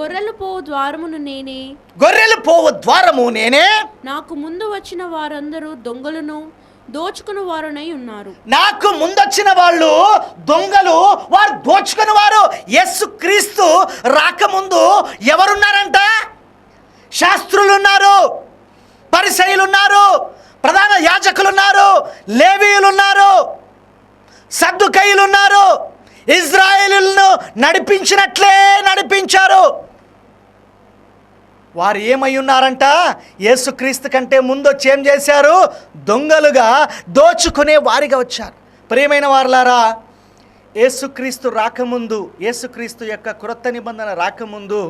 గొర్రెలు పోవు ద్వారమును నేనే. గొర్రెలు పోవు ద్వారము నేనే. నాకు ముందు వచ్చిన వారందరూ దొంగలను దోచుకుని వారునై ఉన్నారు. నాకు ముందొచ్చిన వాళ్ళు దొంగలు వారు దోచుకుని వారు యస్సు క్రీస్తు రాకముందు ఎవరున్నారంట? శాస్త్రులు ఉన్నారు పరిసయులు ఉన్నారు ప్రధాన యాజకులు ఉన్నారు లేవీయులు ఉన్నారు సద్దుకయ్యులు ఉన్నారు ఇజ్రాయేలులను నడిపించినట్లే నడిపించారు. వారు ఏమై ఉన్నారంట? యేసుక్రీస్తు కంటే ముందు వచ్చి ఏం చేశారు? దొంగలుగా దోచుకునే వారిగా వచ్చారు. ప్రియమైన వారులారా యేసుక్రీస్తు రాకముందు యేసుక్రీస్తు యొక్క క్రొత్త నిబంధన రాకముందు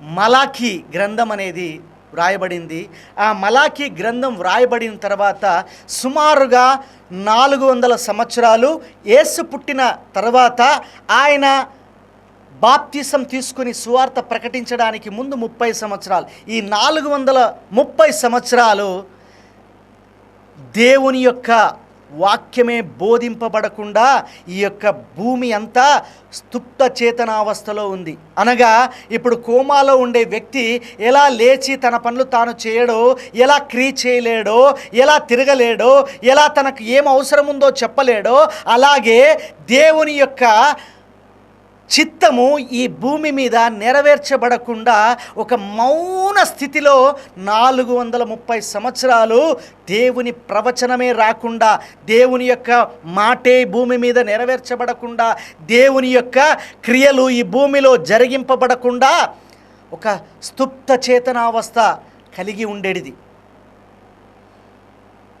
మలాఖీ గ్రంథం అనేది వ్రాయబడింది. ఆ మలాఖీ గ్రంథం వ్రాయబడిన తర్వాత సుమారుగా నాలుగు వందల సంవత్సరాలు యేసు పుట్టిన తర్వాత ఆయన బాప్తిసం తీసుకుని సువార్త ప్రకటించడానికి ముందు ముప్పై సంవత్సరాలు. ఈ నాలుగు వందల ముప్పై సంవత్సరాలు దేవుని యొక్క వాక్యమే బోధింపబడకుండా ఈ యొక్క భూమి అంతా స్తుప్త చేతనావస్థలో ఉంది. అనగా ఇప్పుడు కోమాలో ఉండే వ్యక్తి ఎలా లేచి తన పనులు తాను చేయడో ఎలా క్రీ చేయలేడో ఎలా తిరగలేడో ఎలా తనకు ఏం అవసరం ఉందో చెప్పలేడో అలాగే దేవుని యొక్క చిత్తము ఈ భూమి మీద నెరవేర్చబడకుండా ఒక మౌన స్థితిలో నాలుగు వందల ముప్పై సంవత్సరాలు దేవుని ప్రవచనమే రాకుండా దేవుని యొక్క మాటే భూమి మీద నెరవేర్చబడకుండా దేవుని యొక్క క్రియలు ఈ భూమిలో జరిగింపబడకుండా ఒక స్తుప్త చేతనావస్థ కలిగి ఉండేది